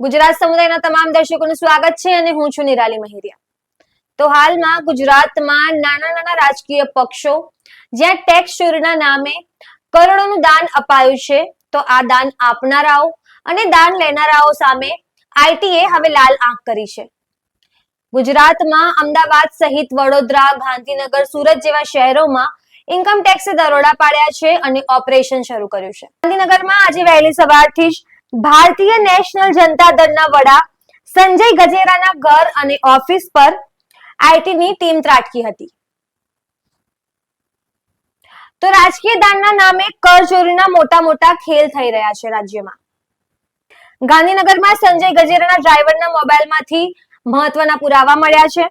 ગુજરાત સમુદાયના તમામ દર્શકોનું સ્વાગત છે અને હું છું નિરાલી મહેરિયા. તો હાલમાં ગુજરાતમાં નાના નાના રાજકીય પક્ષો, જ્યાં ટેક્સ ચોરીના નામે કરોડોનું દાન અપાયું છે, તો આ દાન આપનારાઓ અને દાન લેનારાઓ સામે આઈટીએ હવે લાલ આંખ કરી છે. ગુજરાતમાં અમદાવાદ સહિત વડોદરા, ગાંધીનગર, સુરત જેવા શહેરોમાં ઇન્કમ ટેક્સે દરોડા પાડ્યા છે અને ઓપરેશન શરૂ કર્યું છે. ગાંધીનગરમાં આજે વહેલી સવારથી જ ભારતીય નેશનલ જનતા દળના વડા સંજય ગજેરાના ઘર અને ઓફિસ પર આઈટીની ટીમ ત્રાટકી હતી. તો રાજકીય દાનના નામે કર મોટા મોટા ખેલ થઈ રહ્યા છે રાજ્યમાં. ગાંધીનગરમાં સંજય ગજેરાના ડ્રાઈવરના મોબાઈલમાંથી મહત્વના પુરાવા મળ્યા છે.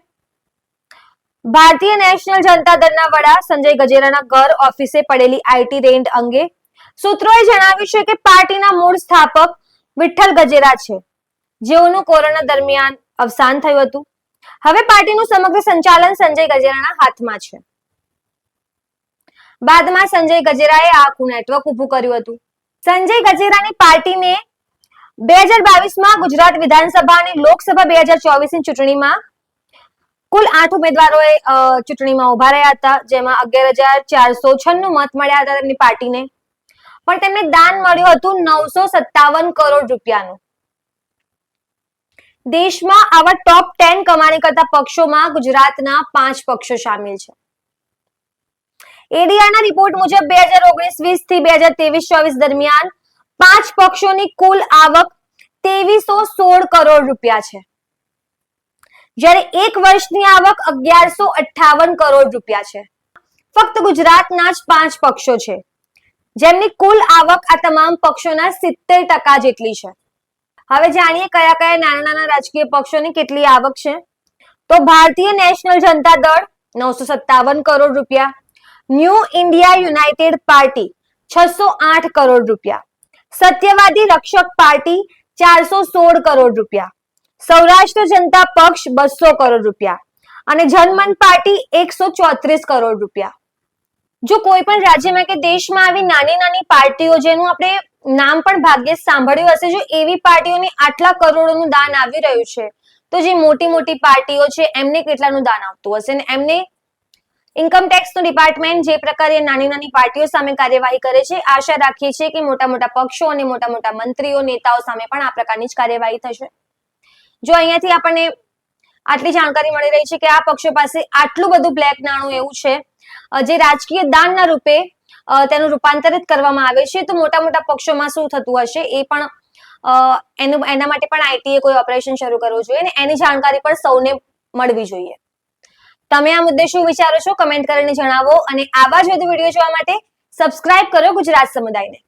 ભારતીય નેશનલ જનતા દળના વડા સંજય ગજેરાના ઘર ઓફિસે પડેલી આઈટી રેન્ડ અંગે સૂત્રોએ જણાવ્યું છે કે પાર્ટીના મૂળ સ્થાપક વિઠ્ઠલ ગજેરા છે. જેઓનું કોરોના દરમિયાન અવસાન થયું હતું. હવે પાર્ટીનું સમગ્ર સંચાલન સંજય ગજેરાના હાથમાં છે. બાદમાં સંજય ગજેરાએ આખું નેટવર્ક ઊભું કર્યું હતું. સંજય ગજેરાની પાર્ટીને બે હજાર બાવીસમાં ગુજરાત વિધાનસભા અને લોકસભા બે હજાર ચોવીસની ચૂંટણીમાં કુલ આઠ ઉમેદવારોએ ચૂંટણીમાં ઊભા રહ્યા હતા. જેમાં અગિયાર હજાર ચારસો છન્નું મત મળ્યા હતા તેમની પાર્ટીને. પણ તેમને દાન મળ્યું હતું નવસો સત્તાવન કરોડ રૂપિયાનું. દેશમાં આવા ટોપ ટેન કમાણી કરતા પક્ષોમાં ગુજરાતના પાંચ પક્ષો સામેલ છે. એડીઆરના રિપોર્ટ મુજબ બે હજાર ઓગણીસ, વીસથી બે હજાર ત્રેવીસ, ચોવીસ દરમિયાન પાંચ પક્ષોની કુલ આવક ત્રેવીસો સોળ કરોડ રૂપિયા છે. જ્યારે એક વર્ષની આવક અગિયારસો અઠ્ઠાવન કરોડ રૂપિયા છે. ફક્ત ગુજરાતના જ પાંચ પક્ષો છે. જેમની કુલ આવક આ તમામ પક્ષોના સિત્તેર ટકા જેટલી છે. હવે જાણીએ કયા કયા નાના નાના રાજકીય પક્ષોની કેટલી આવક છે. તો ભારતીય નેશનલ જનતા દળ નવસો સત્તાવન કરોડ રૂપિયા, ન્યૂ ઇન્ડિયા યુનાઇટેડ પાર્ટી છસો આઠ કરોડ રૂપિયા, સત્યવાદી રક્ષક પાર્ટી ચારસો સોળ કરોડ રૂપિયા, સૌરાષ્ટ્ર જનતા પક્ષ બસો કરોડ રૂપિયા અને જનમન પાર્ટી એકસો ચોત્રીસ કરોડ રૂપિયા. જો કોઈ પણ રાજ્યમાં કે દેશમાં આવી નાની નાની પાર્ટીઓ જેનું આપણે નામ પણ ભાગ્યે સાંભળ્યું હશે, જો એવી પાર્ટીઓને આટલા કરોડોનું દાન આવી રહ્યું છે, તો જે મોટી મોટી પાર્ટીઓ છે, એમને કેટલાનું દાન આવતું હશે? ને એમને ઇન્કમ ટેક્સનું ડિપાર્ટમેન્ટ જે પ્રકારે નાની નાની પાર્ટીઓ સામે કાર્યવાહી કરે છે, આશા રાખીએ છીએ કે મોટા મોટા પક્ષો અને મોટા મોટા મંત્રીઓ, નેતાઓ સામે પણ આ પ્રકારની જ કાર્યવાહી થશે. જો અહીંયાથી આપણને આટલી જાણકારી મળી રહી છે કે આ પક્ષો પાસે આટલું બધું બ્લેક નાણું એવું છે જે રાજકીય દાનના રૂપે તેનું રૂપાંતરિત કરવામાં આવે છે. તો મોટા મોટા પક્ષોમાં શું થતું હશે એ પણ એનું, એના માટે પણ આઈટીએ કોઈ ઓપરેશન શરૂ કરવું જોઈએ અને એની જાણકારી પણ સૌને મળવી જોઈએ. તમે આ મુદ્દે શું વિચારો છો? કમેન્ટ કરીને જણાવો અને આવા જ વધુ વીડિયો જોવા માટે સબસ્ક્રાઇબ કરો ગુજરાત સમુદાયને.